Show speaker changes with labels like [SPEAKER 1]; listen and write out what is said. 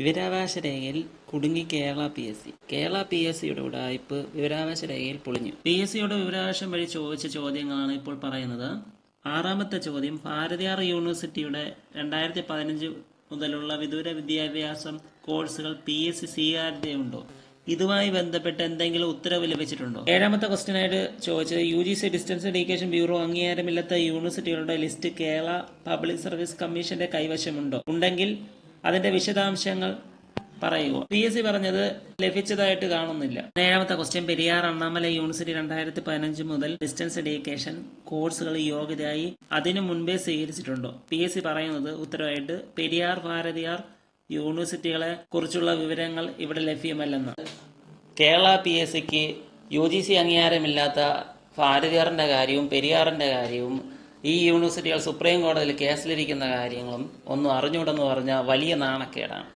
[SPEAKER 1] വിവരാവകാശ രേഖയിൽ കുടുങ്ങി Kerala P S C. Kerala P S സിയുടെ ഉടായ്പ് വിവരാവകാശ രേഖയിൽ പൊളിഞ്ഞു. പി എസ് സിയുടെ വിവരാവകാശം വഴി ചോദിച്ച ചോദ്യങ്ങളാണ് ഇപ്പോൾ പറയുന്നത്. ആറാമത്തെ ചോദ്യം ഭാരതിയാർ യൂണിവേഴ്സിറ്റിയുടെ രണ്ടായിരത്തി പതിനഞ്ച് മുതലുള്ള വിദൂര വിദ്യാഭ്യാസം കോഴ്സുകൾ പി എസ് സി സ്വീകാര്യതയുണ്ടോ? ഇതുമായി ബന്ധപ്പെട്ട് എന്തെങ്കിലും ഉത്തരവ് ലഭിച്ചിട്ടുണ്ടോ? ഏഴാമത്തെ ക്വസ്റ്റ്യൻ ആയിട്ട് ചോദിച്ചത് U G C distance education bureau അംഗീകാരമില്ലാത്ത യൂണിവേഴ്സിറ്റികളുടെ ലിസ്റ്റ് കേരള പബ്ലിക് സർവീസ് കമ്മീഷന്റെ കൈവശമുണ്ടോ? ഉണ്ടെങ്കിൽ അതിന്റെ വിശദാംശങ്ങൾ പറയുക. പി എസ് സി പറഞ്ഞത് ലഭിച്ചതായിട്ട് കാണുന്നില്ല. ഏഴാമത്തെ ക്വസ്റ്റ്യൻ പെരിയാർ അണ്ണാമല യൂണിവേഴ്സിറ്റി രണ്ടായിരത്തി പതിനഞ്ച് മുതൽ ഡിസ്റ്റൻസ് എഡ്യൂക്കേഷൻ കോഴ്സുകൾ യോഗ്യതയായി അതിനു മുൻപേ സ്വീകരിച്ചിട്ടുണ്ടോ? പി എസ് സി പറയുന്നത് ഉത്തരവായിട്ട് പെരിയാർ ഭാരതിയാർ യൂണിവേഴ്സിറ്റികളെ കുറിച്ചുള്ള വിവരങ്ങൾ ഇവിടെ ലഭ്യമല്ലെന്ന് കേരള പി എസ് സിക്ക് യു ജി സി അംഗീകാരമില്ലാത്ത ഭാരതിയാറിന്റെ കാര്യവും പെരിയാറിന്റെ കാര്യവും ഈ യൂണിവേഴ്സിറ്റികൾ സുപ്രീം കോടതിയിൽ കേസിലിരിക്കുന്ന കാര്യങ്ങളും ഒന്നും അറിഞ്ഞുകൂടെന്ന് പറഞ്ഞാൽ വലിയ നാണക്കേടാണ്.